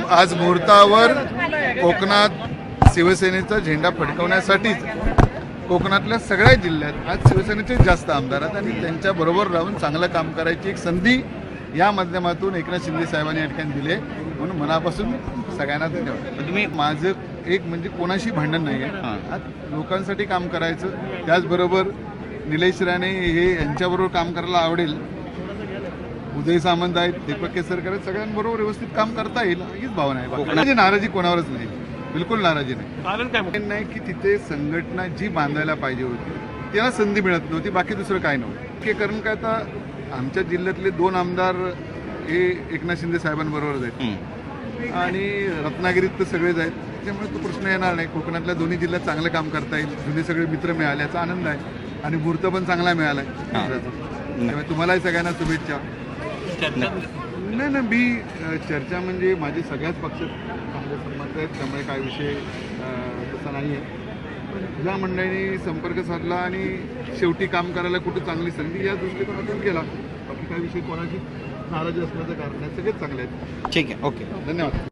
आज मुहूर्तावर कोकणात शिवसेनेचा झेंडा फडकवण्यासाठीच कोकणातल्या सगळ्या जिल्ह्यात आज शिवसेनेचे जास्त आमदार आहेत आणि त्यांच्या बरोबर राहून चांगलं काम करायची एक संधी या माध्यमातून एकनाथ शिंदे साहेबांनी या ठिकाणी दिली म्हणून मनापासून सगळ्यांना धन्यवाद. तुम्ही माझं एक म्हणजे कोणाशी भांडण नाही आहे हां. आज लोकांसाठी काम करायचं. त्याचबरोबर निलेश राणे हे यांच्याबरोबर काम करायला आवडेल. उदय सामंत आहेत दीपक केसरकर आहेत सगळ्यांबरोबर व्यवस्थित काम करता येईल हीच भावना आहे. बाकी माझी नाराजी कोणावरच नाही बिलकुल नाराजी नाही. कारण काय? हे नाही की तिथे संघटना जी बांधायला पाहिजे होती त्याला संधी मिळत नव्हती बाकी दुसरं काय नव्हतं. कारण काय आता आमच्या जिल्ह्यातले दोन आमदार हे एकनाथ शिंदे साहेबांबरोबरच आहेत. आणि रत्नागिरीत तर सगळेच आहेत त्याच्यामुळे तो प्रश्न येणार नाही. कोकणातल्या दोन्ही जिल्ह्यात चांगलं काम करता येईल जुने सगळे मित्र मिळाले याचा आनंद आहे. आणि मुहूर्त पण चांगला मिळाला आहे. त्यामुळे तुम्हालाही सगळ्यांना शुभेच्छा. चर्चा? नाही. ना मी चर्चा म्हणजे माझे सगळ्याच पक्षात चांगले संबंध आहेत त्यामुळे काय विषय तसा नाही आहे ज्या मंडळींनी संपर्क साधला आणि शेवटी काम करायला कुठं चांगली संधी या दृष्टिकोनातून केला. बाकी काय विषय कोणाची नाराजी असण्याचं कारण नाही सगळेच चांगले आहेत. ठीक आहे ओके. धन्यवाद.